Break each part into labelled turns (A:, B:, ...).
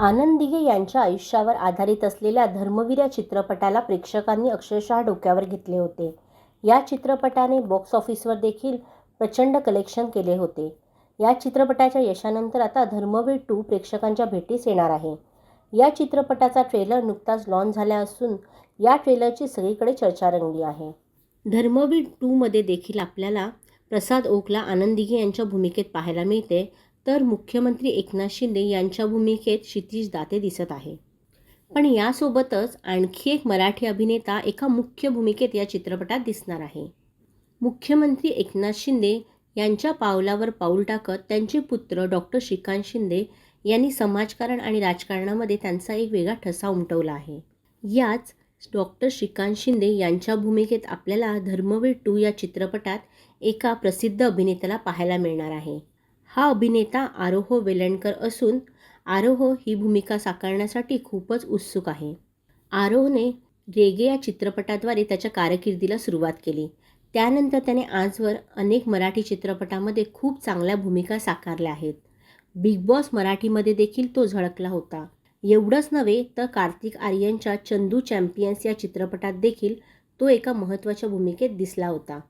A: आनंद यांच्या आयुष्यावर आधारित असलेल्या धर्मवीर या चित्रपटाला प्रेक्षकांनी अक्षरशः डोक्यावर घेतले होते. या चित्रपटाने बॉक्स ऑफिसवर देखील प्रचंड कलेक्शन केले होते. या चित्रपटाच्या यशानंतर आता धर्मवीर टू प्रेक्षकांच्या भेटीस येणार आहे. या चित्रपटाचा ट्रेलर नुकताच लॉन्च झाला असून या ट्रेलरची सगळीकडे चर्चा रंगली आहे. धर्मवीर टूमध्ये देखील आपल्याला प्रसाद ओकला आनंदिगे यांच्या भूमिकेत पाहायला मिळते. तर मुख्यमंत्री एकनाथ शिंदे यांच्या भूमिकेत क्षितिज दाते दिसत आहे. पण यासोबतच आणखी एक मराठी अभिनेता एका मुख्य भूमिकेत या चित्रपटात दिसणार आहे. मुख्यमंत्री एकनाथ शिंदे यांच्या पावलावर पाऊल टाकत त्यांचे पुत्र डॉक्टर श्रीकांत शिंदे यांनी समाजकारण आणि राजकारणामध्ये त्यांचा एक वेगळा ठसा उमटवला आहे. याच डॉक्टर श्रीकांत शिंदे यांच्या भूमिकेत आपल्याला धर्मवीर टू या चित्रपटात एका प्रसिद्ध अभिनेत्याला पाहायला मिळणार आहे. हा अभिनेता आरोह वेलणकर असून आरोह ही भूमिका साकारण्यासाठी खूपच उत्सुक आहे. आरोहने रेगे या चित्रपटाद्वारे त्याच्या कारकिर्दीला सुरुवात केली. त्यानंतर त्याने आजवर अनेक मराठी चित्रपटामध्ये खूप चांगल्या भूमिका साकारल्या आहेत. बिग बॉस मराठीमध्ये देखील तो झळकला होता. एवढंच नव्हे तर कार्तिक आर्यनच्या चंदू चॅम्पियन्स या चित्रपटात देखील तो एका महत्त्वाच्या भूमिकेत दिसला होता.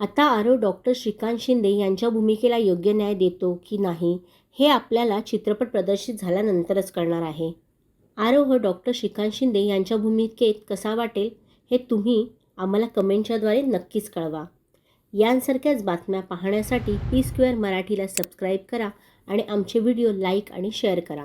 A: आता आरो डॉक्टर श्रीकांत शिंदे यांच्या भूमिकेला योग्य न्याय देतो की नाही हे आपल्याला चित्रपट प्रदर्शित झाल्यानंतरच कळणार आहे. आरोह डॉक्टर श्रीकांत शिंदे यांच्या भूमिकेत कसा वाटेल हे तुम्ही आम्हाला कमेंटच्याद्वारे नक्कीच कळवा. यांसारख्याच बातम्या पाहण्यासाठी पी स्क्वेअर मराठीला सबस्क्राईब करा आणि आमचे व्हिडिओ लाईक आणि शेअर करा.